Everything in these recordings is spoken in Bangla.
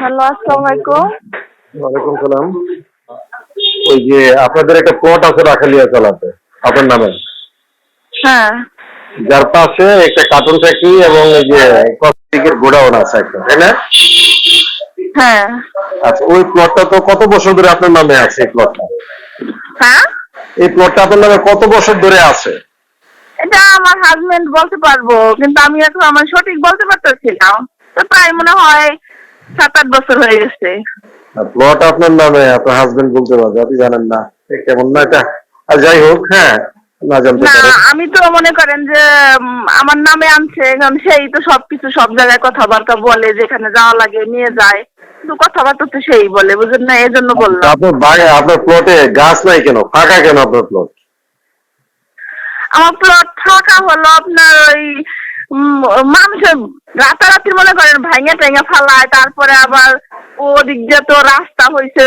হ্যালো আসসালামু আলাইকুম ওয়ালাইকুম সালাম। ওই যে আপনাদের একটা প্লট আছে রাখালিয়া চালাতে আপনার নামে? হ্যাঁ। যার পাশে একটা কার্টুন ফ্যাক্টরি এবং এই যে কসমেটিকের গোডাউন আছে একটা তাই না? হ্যাঁ। আচ্ছা ওই প্লটটা তো কত বছর ধরে আপনার নামে আছে এই প্লটটা হ্যাঁ? এই প্লটটা আপনার নামে কত বছর ধরে আছে? এটা আমার হাজবেন্ড বলতে পারব কিন্তু আমি এখন আমার সঠিক বলতে পারতেছি না। তো প্রায় মনে হয় সাত আট বছর হয়ে গেছে। প্লট আপনার নামে আপনার হাজবেন্ড বলতে পারবে আপনি জানেন না। কেমন না এটা? আর যাই হোক হ্যাঁ না জানতে পারেন। আমি তো মনে করেন যে আমার নামে আনছে সেই তো সবকিছু সব জায়গায় কথাবার্তা বলে যেখানে যাওয়া লাগে নিয়ে যায়। কিন্তু কথাবার্তা তো সেই বলে বুঝলেন না? এই জন্য বললাম। আপনার বাগে আপনার প্লটে গাছ নাই কেন? ফাঁকা কেন আপনার প্লট আমার প্লট থাকা হলো আপনার ওই মানুষের রাতারাতি মনে করেন ভাঙে টেঙে ফালায় তারপরে আবার ওদিক দিয়ে তো রাস্তা হয়েছে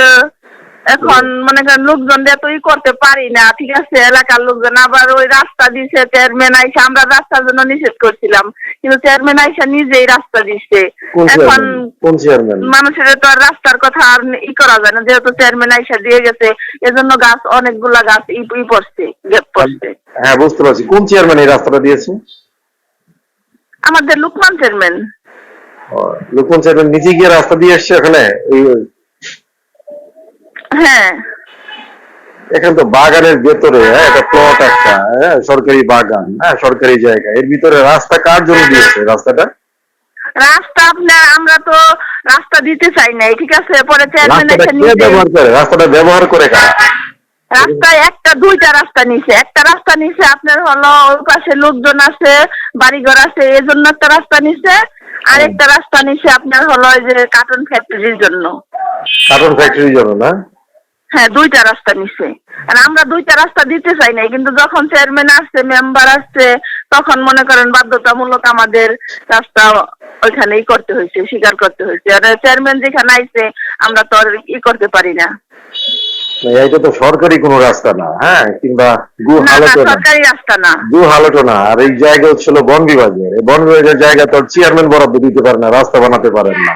এখন মনে করেন লোকজন দিয়ে তো ই করতে পারি না ঠিক আছে? এলাকার লোকজন আবার ওই রাস্তা দিছে চেয়ারম্যান আইসা আমরা রাস্তার জন্য নিষেধ করছিলাম। কিন্তু চেয়ারম্যান আইসা নিজেই রাস্তা দিচ্ছে কোন এখন চেয়ারম্যান কোন চেয়ারম্যান? মানুষের তো আর রাস্তার কথা আর ই করা যায় না যেহেতু চেয়ারম্যান আইসা দিয়ে গেছে এজন্য গাছ অনেকগুলা গাছ ই ই পড়ছে গেপ পড়ছে। হ্যাঁ বুঝতে পারছি। কোন চেয়ারম্যান এই রাস্তাটা দিয়েছে? আমাদের লুকমান চেয়ারম্যান। লুকন চেয়ারম্যান নিজে গিয়ে রাস্তা দিয়ে এসছে এখানে হ্যাঁ। এখানে তো বাগানের ভেতরে হ্যাঁ একটা প্লট একটা হ্যাঁ সরকারি বাগান হ্যাঁ সরকারি জায়গা। এর ভিতরে রাস্তা কার জন্য দিয়েছে রাস্তাটা? রাস্তা আপনার আমরা তো রাস্তা দিতে চাই নাই ঠিক আছে? পরে চেয়ারম্যান রাস্তাটা ব্যবহার করে? রাস্তাটা ব্যবহার করে কারা? রাস্তায় একটা দুইটা রাস্তা নিছে। একটা রাস্তা নিছে আপনার হলো ওই পাশে লোকজন আছে বাড়িঘর আছে এই জন্য একটা রাস্তা নিছে। আরেকটা রাস্তা নিছে আপনার হলো ওই যে কার্টুন ফ্যাক্টরির জন্য। কার্টুন ফ্যাক্টরির জন্য না? হ্যাঁ দুইটা রাস্তা নিছে। আর আমরা দুইটা রাস্তা দিতে চাই নাই কিন্তু যখন চেয়ারম্যান আসছে মেম্বার আসছে তখন মনে করেন বাধ্যতামূলক আমাদের রাস্তা ওইখানেই করতে হয়েছে স্বীকার করতে হয়েছে। আর চেয়ারম্যান যেখানে আইছে আমরা তো আর ই করতে পারি না। তো সরকারি কোনো রাস্তা না হ্যাঁ? কিংবা গু না না সরকারি রাস্তা না। আর এই জায়গা হচ্ছিল বন বিভাগের বন বিভাগের জায়গা তো চেয়ারম্যান বরাদ্দ দিতে পারে না রাস্তা বানাতে পারেন না।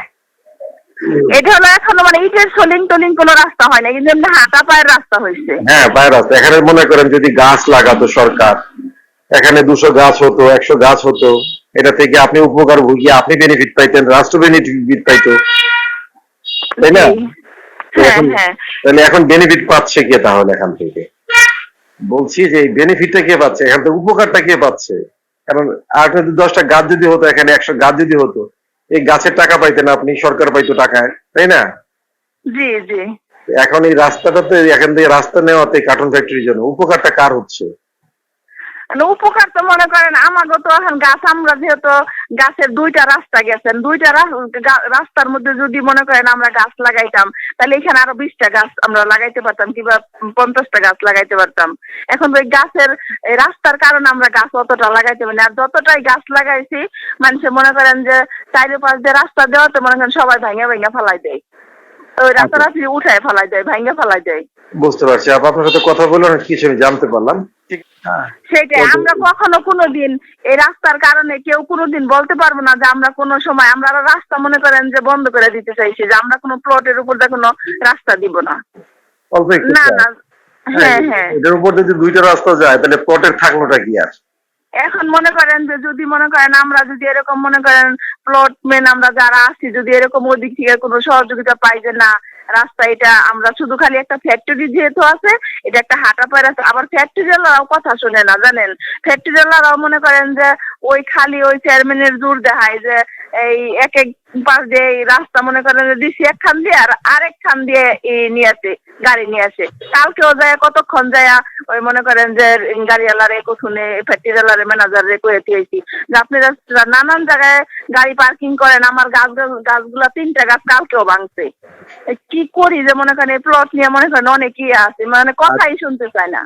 এটা হলো এখনও মানে ইটের সলিং টলিং কোনো রাস্তা হয় না কিন্তু এমনি হাঁটা পায়ের রাস্তা হয়েছে। হ্যাঁ পায়ের রাস্তা। এখানে মনে করেন যদি গাছ লাগাতো সরকার এখানে দুশো গাছ হতো একশো গাছ হতো এটা থেকে আপনি উপকার ভুগিয়ে আপনি বেনিফিট পাইতেন রাষ্ট্র বেনিফিট পাইতো। তাই না? তাহলে এখন বেনিফিট পাচ্ছে কে তাহলে এখান থেকে? বলছি যে এই বেনিফিটটা কে পাচ্ছে? এখান থেকে উপকারটা কে পাচ্ছে? কারণ আর দশটা গাছ যদি হতো এখানে একশো গাছ যদি হতো এই গাছের টাকা পাইতেন আপনি সরকার পাইতো টাকায় তাই না? জি জি। এখন এই রাস্তাটাতে এখান থেকে রাস্তা নেওয়াতে কার্টুন ফ্যাক্টরির জন্য উপকারটা কার হচ্ছে? উপকার তো মনে করেন আমাকে তো এখন গাছ, আমরা যেহেতু গাছের দুইটা রাস্তা গেছেন, দুইটা রাস্তার মধ্যে যদি মনে করেন আমরা গাছ লাগাইতাম, তাহলে এখানে আরও বিশটা গাছ আমরা লাগাইতে পারতাম, কিংবা পঞ্চাশটা গাছ লাগাইতে পারতাম। এখন ওই গাছের রাস্তার কারণে আমরা গাছ অতটা লাগাইতে পারি আর যতটাই গাছ লাগাইছি, মানুষে মনে করেন যে চাইরে পাশ দিয়ে রাস্তা দেওয়াতে মনে করেন সবাই ভাঙে ভাঙে ফেলাই দেয়। ওই উঠায় ফেলাই দেয় ভাঙে ফেলাই দেয়। বুঝতে পারছি। আপ- আপনার সাথে কথা বলে অনেক কিছু আমি জানতে পারলাম। হ্যাঁ। সেটাই আমরা কখনো কোনোদিন এই রাস্তার কারণে কেউ কোনোদিন বলতে পারব না যে আমরা কোনো সময় আমরা রাস্তা মনে করেন যে বন্ধ করে দিতে চাইছি যে আমরা কোনো প্লটের উপর দিয়ে কোনো রাস্তা দিব না। না না। হ্যাঁ হ্যাঁ। এটার উপর যদি দুইটা রাস্তা যায় তাহলে প্লটের থাকলোটা কি আর? এখন মনে করেন যে যদি মনে করেন আমরা যদি এরকম মনে করেন প্লট মেন আমরা যারা আছি, যদি এরকম ওদিক দিক থেকে কোনো সহযোগিতা পাই যে না, রাস্তা এটা আমরা শুধু খালি একটা ফ্যাক্টরি যেহেতু আছে, এটা একটা হাঁটা পায় রাস্তা আবার ফ্যাক্টরিওয়ালারাও কথা শুনে না, জানেন? ফ্যাক্টরিওয়ালারাও মনে করেন যে ওই খালি ওই চেয়ারম্যানের জোর দেখায় যে এই এক এক পাশ দিয়ে রাস্তা মনে করেন দিছি এক খান দিয়ে আর আরেক খান দিয়ে নিয়ে আসে, গাড়ি নিয়ে আসে। কালকেও যায়, কতক্ষণ যায়, ওই মনে করেন যে গাড়িওয়ালারে কোথুনে ফ্যাক্টরিওয়ালারে ম্যানেজারে কয়ে দিয়েছি যে আপনারা নানান জায়গায় গাড়ি পার্কিং করেন, আমার গাছ গাছগুলা তিনটা গাছ কালকেও ভাঙছে। কি করি যে মনে করেন প্লট নিয়ে মনে করেন অনেক ইয়ে আছে মানে কথাই শুনতে চায় না।